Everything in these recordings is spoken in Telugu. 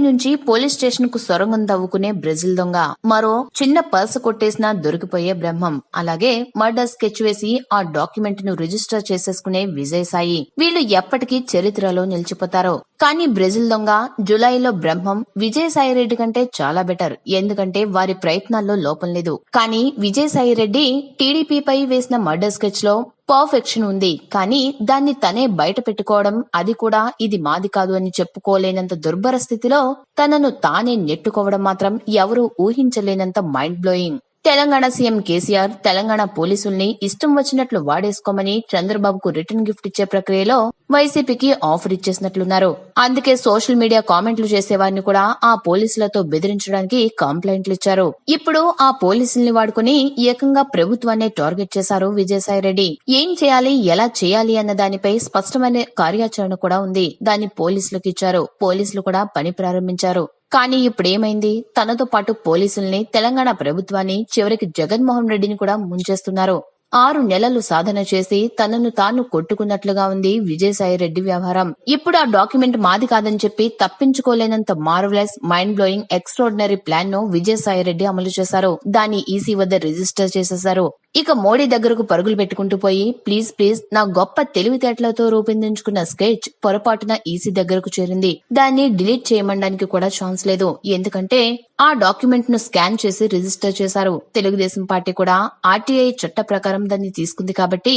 నుంచి పోలీస్ స్టేషన్కు సొరంగం తవ్వుకునే బ్రెజిల్ దొంగ. మరో చిన్న పర్సు కొట్టేసినా దొరికిపోయే బ్రహ్మం. అలాగే మర్డర్ స్కెచ్ వేసి ఆ డాక్యుమెంట్ను రిజిస్టర్ చేసేసుకునే విజయసాయి. వీళ్ళు ఎప్పటికీ చరిత్రలో నిలిచిపోతారో. కానీ బ్రెజిల్ దొంగ జులైలో బ్రహ్మం విజయసాయి రెడ్డి కంటే చాలా బెటర్. ఎందుకంటే వారి ప్రయత్నాల్లో లోపం లేదు. కానీ విజయసాయి రెడ్డి టీడీపీపై వేసిన మర్డర్ స్కెచ్లో పర్ఫెక్షన్ ఉంది. కానీ దాన్ని తనే బయట పెట్టుకోవడం అది కూడా ఇది మాది కాదు అని చెప్పుకోలేనంత దుర్భర స్థితిలో తనను తానే నెట్టుకోవడం మాత్రం ఎవరూ ఊహించలేనంత mind blowing Telangana CM KCR Telangana పోలీసుల్ని ఇష్టం వచ్చినట్లు వాడేసుకోమని చంద్రబాబుకు రిటర్న్ గిఫ్ట్ ఇచ్చే ప్రక్రియలో వైసీపీకి ఆఫర్ ఇచ్చేసినట్లున్నారు. అందుకే సోషల్ మీడియా కామెంట్లు చేసేవారిని కూడా ఆ పోలీసులతో బెదిరించడానికి కంప్లైంట్లు ఇచ్చారు. ఇప్పుడు ఆ పోలీసుల్ని వాడుకుని ఏకంగా ప్రభుత్వాన్ని టార్గెట్ చేశారు విజయసాయి రెడ్డి. ఏం చేయాలి ఎలా చేయాలి అన్న దానిపై స్పష్టమైన కార్యాచరణ కూడా ఉంది. దాన్ని పోలీసులకు ఇచ్చారు. పోలీసులు కూడా పని ప్రారంభించారు. కానీ ఇప్పుడేమైంది? తనతో పాటు పోలీసుల్ని తెలంగాణ ప్రభుత్వాన్ని చివరికి జగన్మోహన్ రెడ్డిని కూడా ముంచేస్తున్నారు. ఆరు నెలలు సాధన చేసి తనను తాను కొట్టుకున్నట్లుగా ఉంది విజయసాయిరెడ్డి వ్యవహారం. ఇప్పుడు ఆ డాక్యుమెంట్ మాది కాదని చెప్పి తప్పించుకోలేనంత మార్వలెస్ మైండ్ బ్లోయింగ్ ఎక్స్ట్రాడినరీ ప్లాన్ను విజయసాయిరెడ్డి అమలు చేశారు. దాన్ని ఈసీ వద్ద రిజిస్టర్ చేసేశారు. ఇక మోడీ దగ్గరకు పరుగులు పెట్టుకుంటూ పోయి ప్లీజ్ ప్లీజ్ నా గొప్ప తెలివితేటలతో రూపొందించుకున్న స్కెచ్ పొరపాటున ఈసీ దగ్గరకు చేరింది. దాన్ని డిలీట్ చేయమనడానికి కూడా ఛాన్స్ లేదు. ఎందుకంటే ఆ డాక్యుమెంట్ను స్కాన్ చేసి రిజిస్టర్ చేశారు. తెలుగుదేశం పార్టీ కూడా ఆర్టీఐ చట్ట ప్రకారం దాన్ని తీసుకుంది కాబట్టి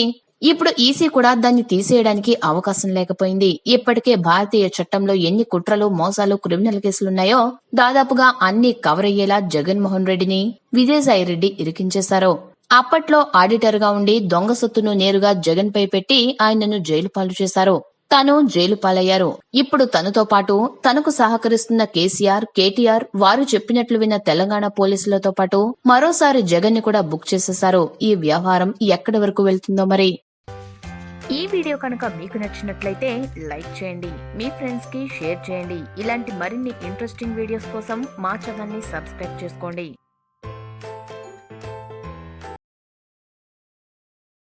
ఇప్పుడు ఈసీ కూడా దాన్ని తీసేయడానికి అవకాశం లేకపోయింది. ఇప్పటికే భారతీయ చట్టంలో ఎన్ని కుట్రలు మోసాలు క్రిమినల్ కేసులున్నాయో దాదాపుగా అన్ని కవర్ అయ్యేలా జగన్మోహన్ రెడ్డిని విజయసాయి రెడ్డి ఇరికించేశారు. అప్పట్లో ఆడిటర్గా ఉండి దొంగ సొత్తును నేరుగా జగన్ పై పెట్టి ఆయనను జైలు పాలు చేశారు. తాను జైలు పాలయ్యారు. ఇప్పుడు తనతో పాటు తనకు సహకరిస్తున్న కేసీఆర్ కేటీఆర్ వారు చెప్పినట్లు విన్న తెలంగాణ పోలీసులతో పాటు మరోసారి జగన్ని కూడా బుక్ చేసేశారు. ఈ వ్యవహారం ఎక్కడి వరకు వెళ్తుందో మరి? ఈ వీడియో కనుక మీకు నచ్చినట్లయితే లైక్ చేయండి మీ ఫ్రెండ్స్కి షేర్ చేయండి. ఇలాంటి మరిన్ని ఇంట్రెస్టింగ్ వీడియోస్ కోసం మా ఛానల్ని సబ్స్క్రైబ్ చేసుకోండి.